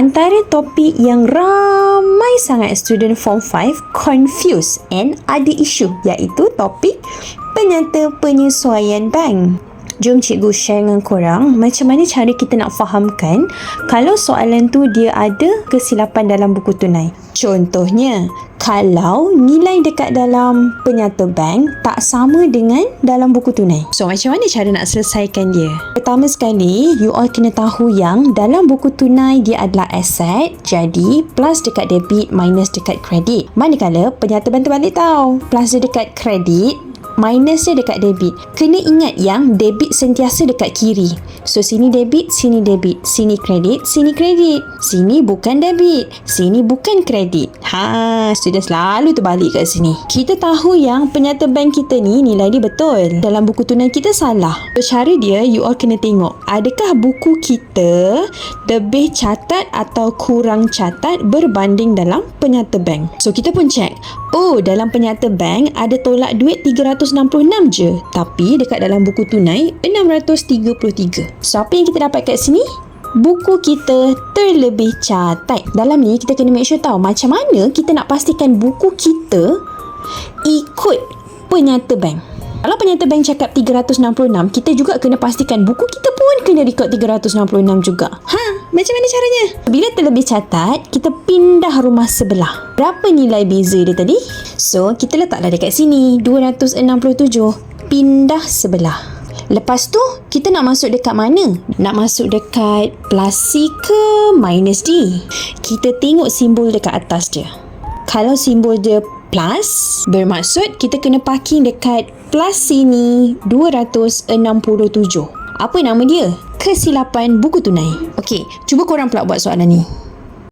antara topik yang ramai sangat student form 5 confuse and ada isu iaitu topik penyata penyesuaian bank. Jom cikgu share dengan korang macam mana cara kita nak fahamkan kalau soalan tu dia ada kesilapan dalam buku tunai. Contohnya, kalau nilai dekat dalam penyata bank tak sama dengan dalam buku tunai. So, macam mana cara nak selesaikan dia? Pertama sekali, you all kena tahu yang dalam buku tunai dia adalah aset, jadi plus dekat debit minus dekat kredit. Manakala penyata bank terbalik tau. Plus dia dekat kredit, minus dia dekat debit. Kena ingat yang debit sentiasa dekat kiri. So sini debit, sini debit, sini kredit, sini kredit. Sini bukan debit, sini bukan kredit. Ha, sudah selalu terbalik kat sini. Kita tahu yang penyata bank kita ni nilai dia betul. Dalam buku tunai kita salah. So cara dia you all kena tengok. Adakah buku kita lebih catat atau kurang catat berbanding dalam penyata bank? So kita pun check. Oh, dalam penyata bank ada tolak duit 366 je. Tapi dekat dalam buku tunai 633. So apa yang kita dapat kat sini? Buku kita terlebih catat. Dalam ni kita kena make sure tahu macam mana kita nak pastikan buku kita ikut penyata bank. Kalau penyata bank cakap 366, kita juga kena pastikan buku kita pun kena rekod 366 juga. Ha, macam mana caranya? Bila terlebih catat, kita pindah rumah sebelah. Berapa nilai beza dia tadi? So, kita letaklah dekat sini, 267. Pindah sebelah. Lepas tu, kita nak masuk dekat mana? Nak masuk dekat plus C ke minus D? Kita tengok simbol dekat atas dia. Kalau simbol dia plus, bermaksud kita kena parking dekat plus sini 267. Apa nama dia? Kesilapan buku tunai. Okey, cuba korang pula buat soalan ni.